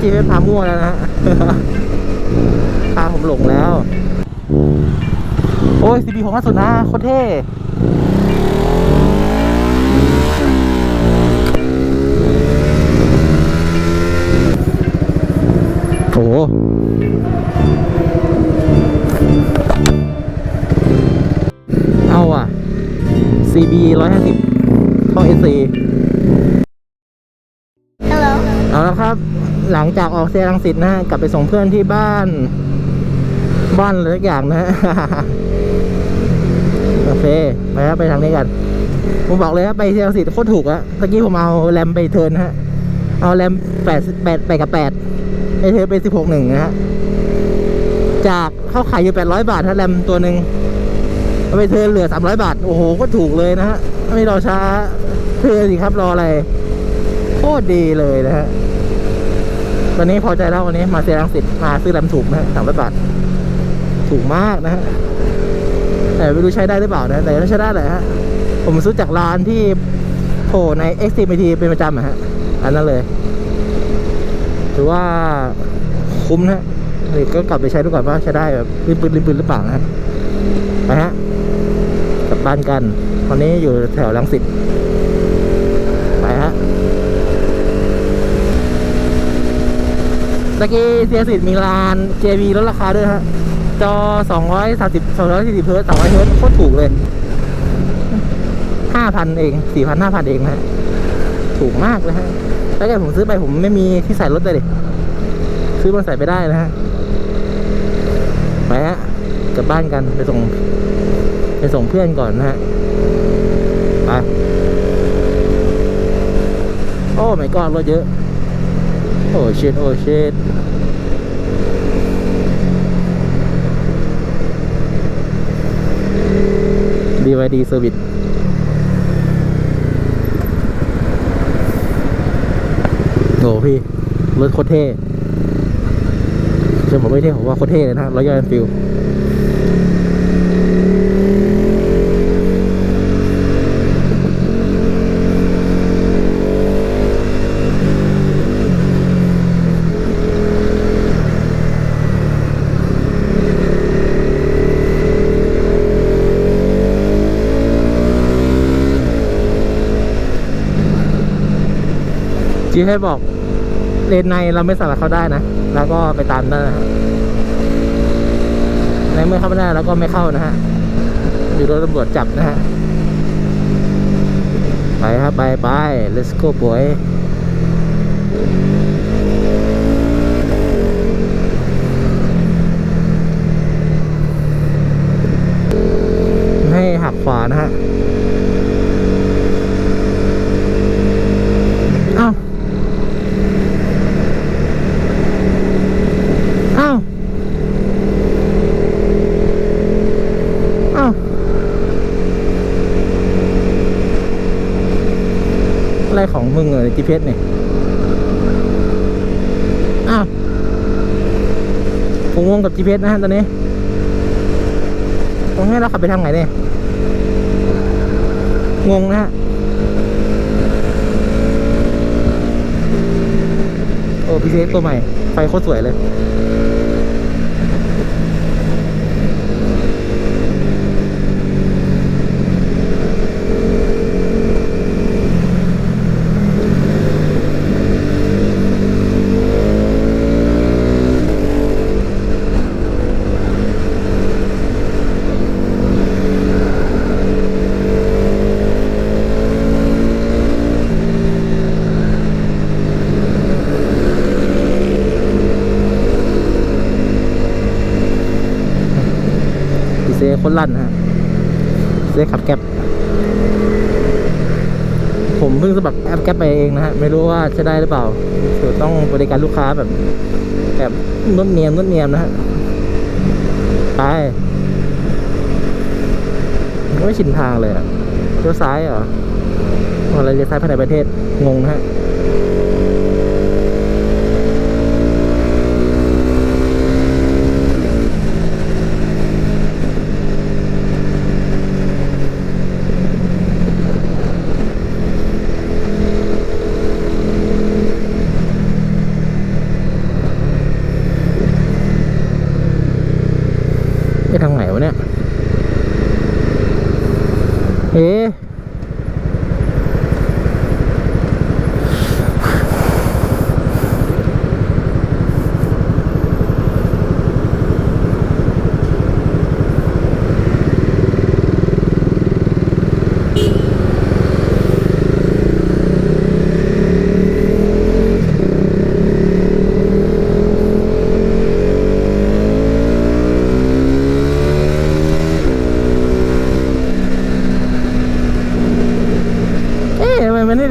จีเป็นพามั่วแล้วนะฮะพาผมหลงแล้ว โอ้ยซีบีของล่าสุดนะโคตรเท่โอ้โหเอาอะ CB 150ท่อ SC Hello เอาละครับ หลังจากออกเซรังสิตนะกลับไปส่งเพื่อนที่บ้าน บ้านอะไรสักอย่างนะฮะโอเคไปครับไปทางนี้กัน ผมบอกเลยว่าไปเซรังสิตโคตรถูกอะตะกี้ผมเอาแรมไปเทินนะฮะ เอาแรมแปดแปดแปดกับแปดไปเทินไปสิบหกหนึ่งนะฮะจากเข้าขายอยู่แปดร้อยบาทถ้าแรมตัวหนึ่งเอาไปเทินเหลือสามร้อยบาท โอ้โหก็ถูกเลยนะฮะไม่รอช้าเทินสิครับรออะไรโคตรดีเลยนะฮะ ตอนนี้พอใจแล้ววันนี้มาเซรังสิตมาซื้อแรมถูกนะสามร้อยบาทถูกมากนะฮะแต่ไม่รู้ใช้ได้หรือเปล่านะแต่ก็ใช้ได้แหละฮะผมซื้อจากร้านที่โผล่ใน x t m t เป็นประจำอะฮะอันนั้นเลยถือว่าคุ้มนะฮะเลยก็กลับไปใช้ดูก่อนว่าใช้ได้แบบริมปืนริมปืนหรือเปล่านะฮะไปฮะกลับบ้านกันตอนนี้อยู่แถวลังสิตไปฮะ ตะกี้เซียสิตมีร้าน JB ลดราคาด้วยฮะ จอ 230 240เฮิร์ต200เฮิร์ตโคตรถูกเลย 5,000 เอง 4,000 5,000 เองนะถูกมากเลยฮะถ้าเกิดผมซื้อไปผมไม่มีที่ใส่รถเลยดิซื้อมันใส่ไปได้นะฮะ ไปฮะกลับบ้านกันไปส่ง ไปส่งเพื่อนก่อนนะฮะ ไป โอ้ไม่กอดรถเยอะ โอ้ชิดโอ้ชิดดีวดีเซอร์วิสโอ้พี่ รถโคตรเท่จะบอกไม่เท่ผมว่าโคตรเท่เลยนะร้อยยอนฟิล จีให้บอกเลนในเราไม่สามารถเข้าได้นะ แล้วก็ไปตามนั่นนะในเมื่อเข้าไม่ได้แล้วก็ไม่เข้านะฮะ อยู่รถตำรวจจับนะฮะ ไปครับ ไปไป let's go boy ให้หักขวานะฮะ เอ้า เอ้า เอ้า อะไรของ มึงเหรอจีเพสเนี่ยอ้าวผมงงกับ GPS นะฮะตอนนี้ตรงนี้เราขับไปทางไหนเนี่ยงงนะฮะโอ้พีเตัวใหม่ ไฟโคตรสวยเลย คนลั่นฮะพีเซขับแก๊ปผมเพิ่งสมัครแอปแก๊ปไปเองนะฮะ ไม่รู้ว่าจะได้หรือเปล่าคือต้องบริการลูกค้าแบบแบบนุ่นเนียมนุ่นเนียมนะฮะ ไป ไม่ชินทางเลยอะเลี้ยวซ้ายเหรออะไรเลี้ยวซ้ายภายในประเทศ งงนะฮะ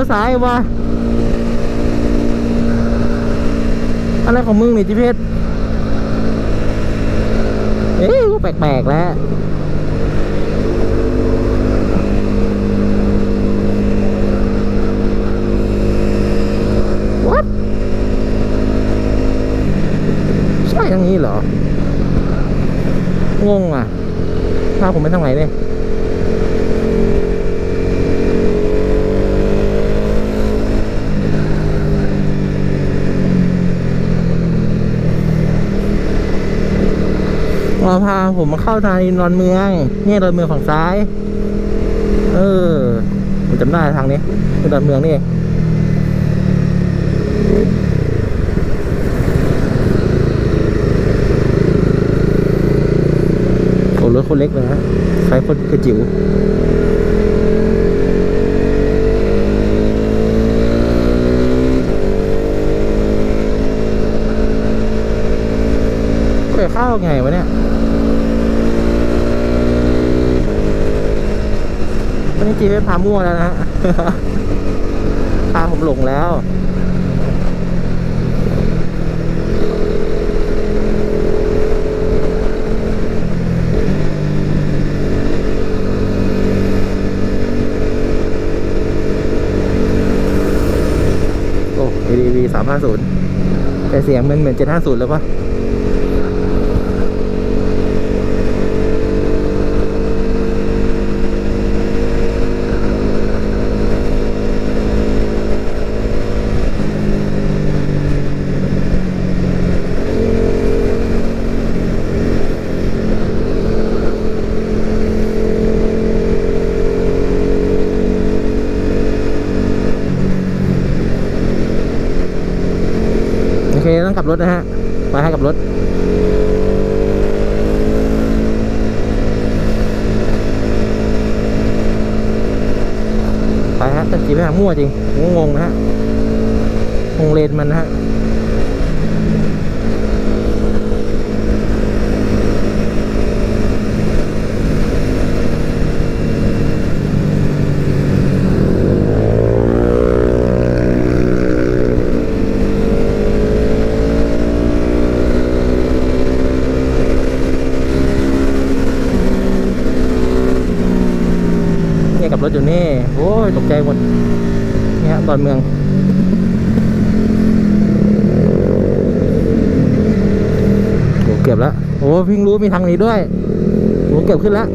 ยวซ้ายวะอะไรของมึงนี่จิเพชรเอ๊ะกูแปลกๆแล้ว What ใช่ทางนี้เหรอ งงอะพาผมไปทางไหนเนี่ย เราพาผมมาเข้าทางดอนเมืองเนี่ยดอนเมืองฝั่งซ้าย เออผมจำได้ทางนี้คือดอนเมืองนี่เองโอ้รถคนเล็กเลยฮะใช้คนกระจิ๋วก็จะเข้าไงวะเนี่ยวันนี้จีไม่ พามั่วแล้วนะพาผมหลงแล้วโอ้ ADV สามห้าศูนย์แต่เสียงมันเหมือนเจ็ดห้าศูนย์แล้วปะ กับรถนะฮะไปให้กับรถไปฮะแต่จีไปหามั่วจริงงงนะฮะงงเลนมันนะฮะ รถอยู่นี่ โอ้ยตกใจหมดเนี่ยตอนเมืองโอ้เก็บแล้ว โอ้เพิ่งรู้มีทางนี้ด้วยโอ้เก็บขึ้นแล้ว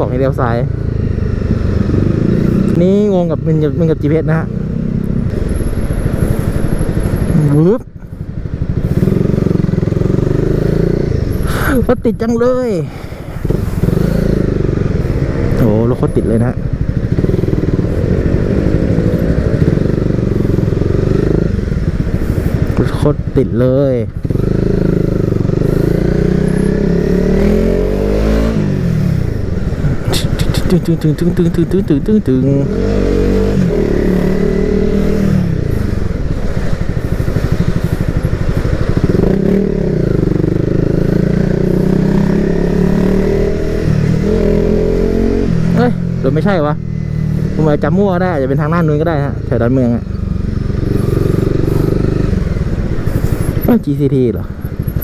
บอกให้เลี้ยวซ้าย นี่งงกับมันกับมันกับ GPS นะฮะวึบรถติดจังเลยโอ้รถโคตรติดเลยนะฮะรถโคตรติดเลย ตึงตึงตึงตึงตึงตึงตึงตึงตึงตึงเอ้ยหรือไม่ใช่วะผมอาจจะมั่วได้จะเป็นทางด้านนู้นก็ได้ฮะแถวดอนเมืองอะเอ้ย GCT เหรอ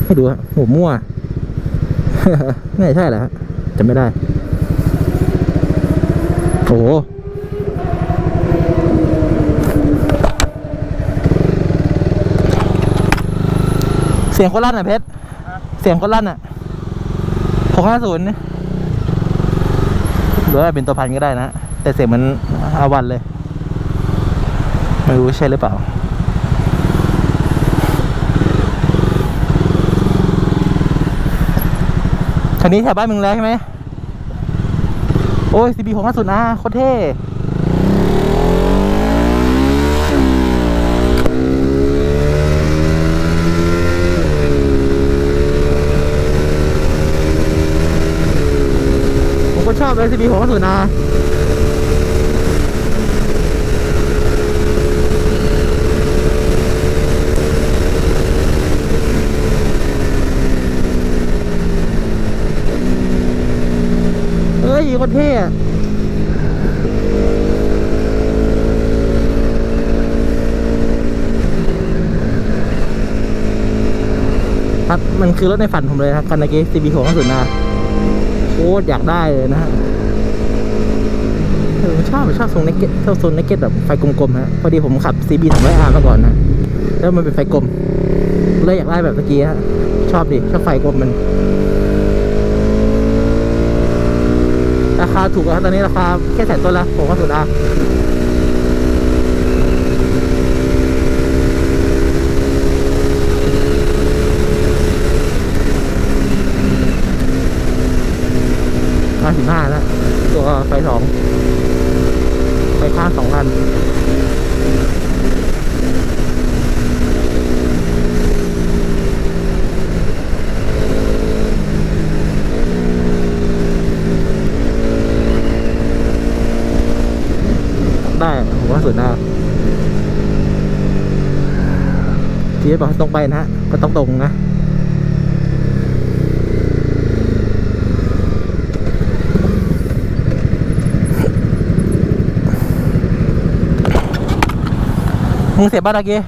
ไม่ดูฮะผมมั่ว ไม่ใช่แหละฮะจำไม่ได้ โอ้โหเสียงคนลั่นอะเพชร เสียงคนลั่นอะหกห้าศูนย์หรือว่าเป็นตัวพันก็ได้นะ แต่เสียงมันอาวันเลย ไม่รู้ใช่หรือเปล่าทางนี้แถวบ้านมึงแล้วใช่ไหมโโอ้ย C B บีล่าสุดนะโคตรเท่ผมก็ชอบเลยบีของสุดนะ มันคือรถในฝันผมเลยครับคันเมื่อกี้ CB หกศูนย์นาโคตรอยากได้เลยนะฮะชอบชอบทรงเนกเก็ตชอบทรงเนกเก็ตแบบไฟกลมๆฮะพอดีผมขับ CB 2 0 0 R มาก่อนนะแล้วมันเป็นไฟกลมเลยอยากได้แบบเมื่อกี้ฮะชอบดิชอบไฟกลมมันราคาถูกแล้วตอนนี้ราคาแค่แสนต้นละผมว่าสุดอะห้า สิบห้าแล้ว ตัวไฟสองไฟข้างสองอันได้ผมว่าสุดหน้าที่บอกให้ตรงไปนะฮะก็ต้องตรงนะ มึงเสียบ้านเมื่อกี้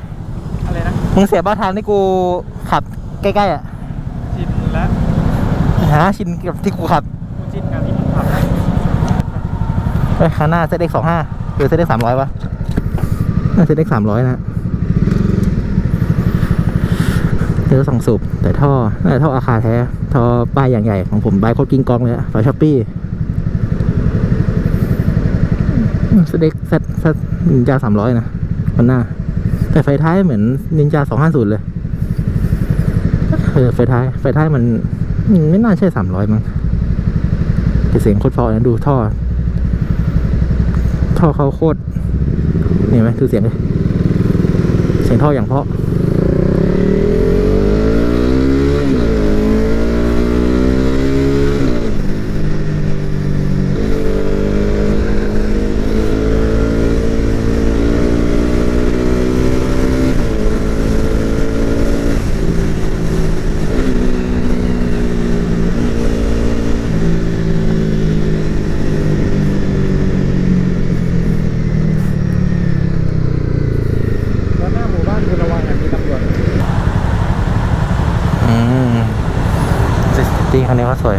อะไรนะมึงเสียบ้านทางที่กูขับใกล้ๆอะ ชินและฮะชินกับที่กูขับกูชินกับที่มึงขับเอ้ยข้างหน้าเซตเด็กสองห้าหรือเซตเด็กสามร้อยวะน่าเซตเด็กสามร้อยนะเจอสองสูบแต่ท่อน่าจะท่ออาคาแท้ ท่อป้ายอย่างใหญ่ของผมบายโคตรกิ้งกองเลยอะฝาช้อปปี้เซตเด็กเซตเซตนินจาสามร้อยนะันหน้า แต่ไฟท้ายเหมือนนินจาสองห้าศูนย์เลย เออ ไฟท้าย ไฟท้ายมัน ไม่น่าใช่สามร้อยมั้งแต่เสียงโคตรพอนะดูท่อ ท่อเขาโคตรนี่เห็นไหมดูเสียงเลยเสียงท่ออย่างเพาะ แล้วหน้าหมู่บ้านคุณระวังอะมีตำรวจ อืมซิตี้คันนี้ก็สวย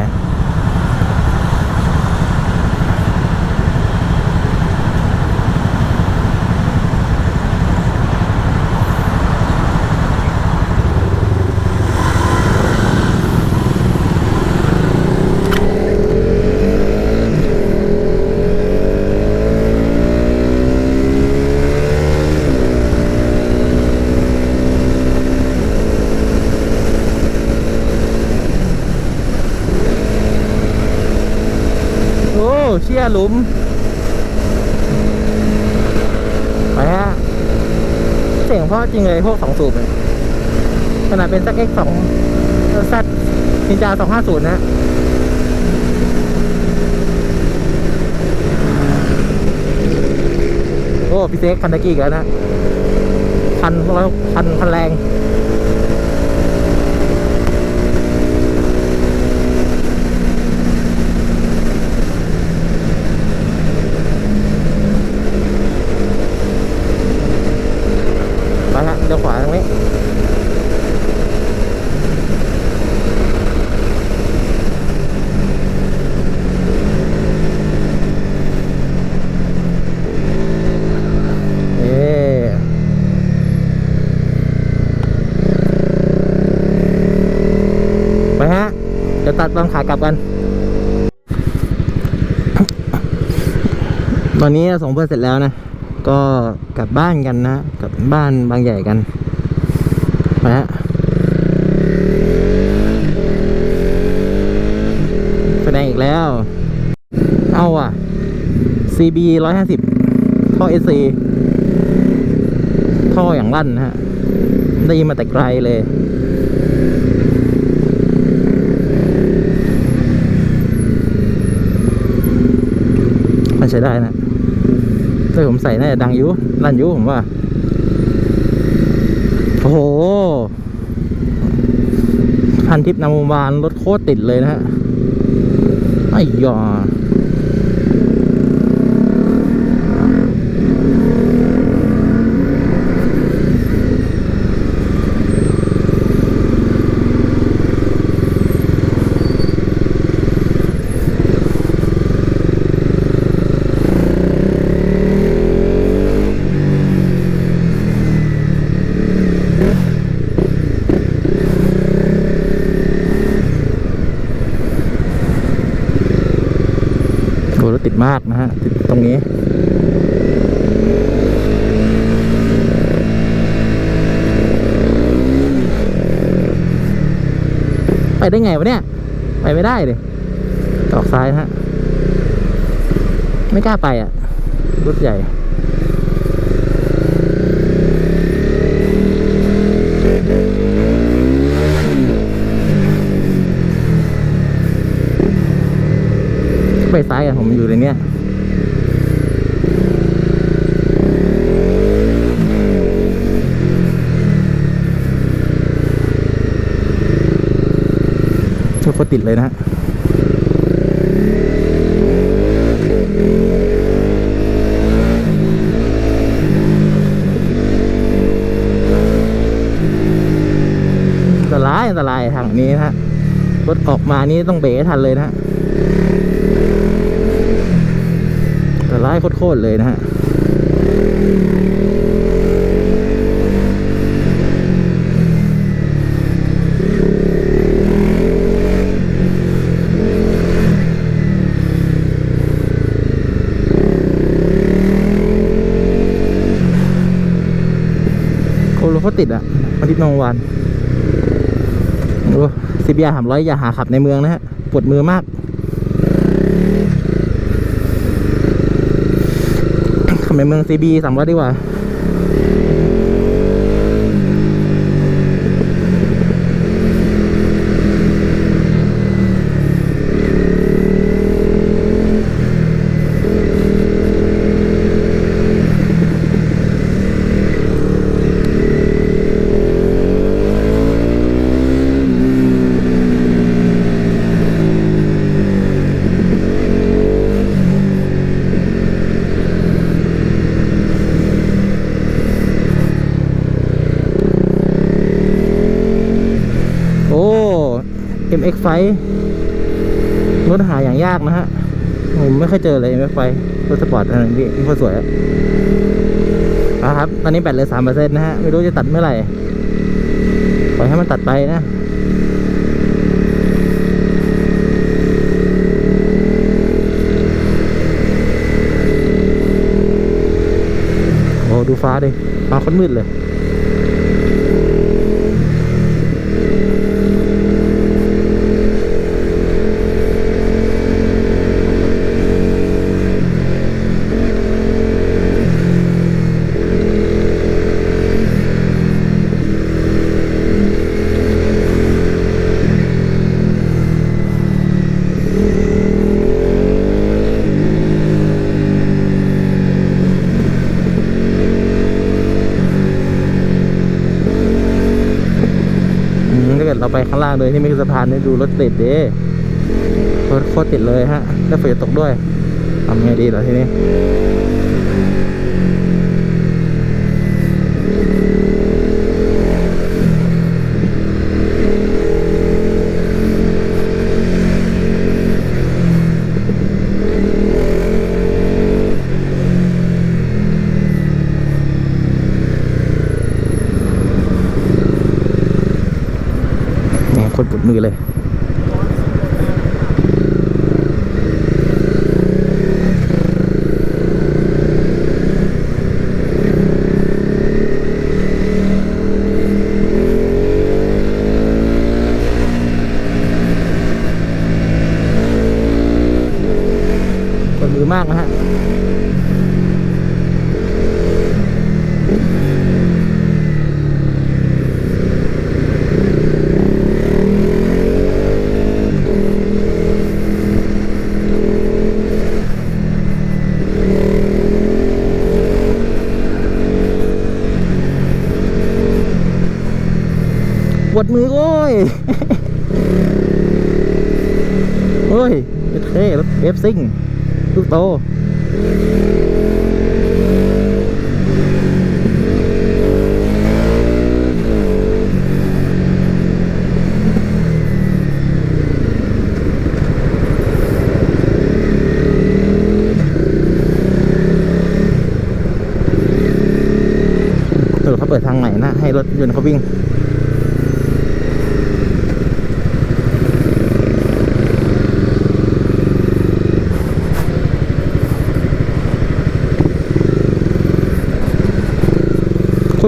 โอ้เชี่ยหลุม ไปฮะ เสียงเพราะจริงเลยพวกสองสูบเลยขนาดเป็นสักเอ็กสองซัดนินจาสองห้าศูนย์นะโอ้พี่เซ็กคันตะกี้อีกแล้วนะพันร้อยพันพันแรง ไปฮะเดี๋ยวขวาตรงนี้ เอ๊ไปฮะ เดี๋ยว ตอนขากลับกัน ตอนนี้ส่งเพื่อนเสร็จแล้วนะ ก็กลับบ้านกันนะกลับบ้านบางใหญ่กันไปฮะแสดงอีกแล้ว เอาอะ CB ร้อยห้าสิบท่อ SC ท่ออย่างลั่นนะฮะ ได้ยินมาแต่ไกลเลย มันใช้ได้นะถ้าผมใส่น่าจะดังยุลั่นยุผมว่า โอ้โห พันทิพย์นำวานรถโคตรติดเลยนะฮะไอ้ยอโหรถติดมากนะฮะ ติดตรงนี้ ได้ไงวะเนี่ย ไปไม่ได้เลยออกซ้ายฮะ ไม่กล้าไปอะ รถใหญ่ไปซ้ายกันผมอยู่ในเนี้ยทุกคน ติดเลยนะฮะอันตรายอันตรายทางนี้นะฮะรถออกมานี่ต้องเบรกทันเลยนะฮะแต่ร้ายโคตรๆเลยนะฮะ ถเขาติดอะอาทิตย์นองวันโอ้สิบยาสามร้อยอย่าหาขับในเมืองนะฮะ ปวดมือมากขับในเมืองซีบีสามร้อยดีกว่า โอ้ MX ไฟรถหาอย่างยากนะฮะ ผมไม่เคยเจอเลย MX ไฟรถสปอร์ตอะไรนี่นี่คตรสวยอะอะครับ ตอนนี้แบตเลือสามเปอร์เซ็นต์นะฮะ ไม่รู้จะตัดเมื่อไหร่ปล่อยให้มันตัดไปนะโอ้ดูฟ้าดิฟ้าโคนมืดเลย ไปข้างล่างเลยที่ไม่คือสะพานนี่ดูรถติดเด้รถโคตรติดเลยฮะแล้วฝนตกด้วยทำไงดีเหรอทีนี้คนปวดมือเลย ปวดมือมากนะฮะ โวดมือโอ้ย โอ้ยเท่รถเวฟซิ่งลูกโตสรุปเขาเปิดทางใหม่นะ ให้รถยนต์เขาวิ่ง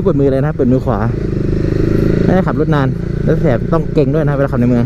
โคตรปวดมือเลยนะเปิดมือขวาไม่ได้ขับรถนาน แล้วแสบต้องเก่งด้วยนะเวลาขับในเมือง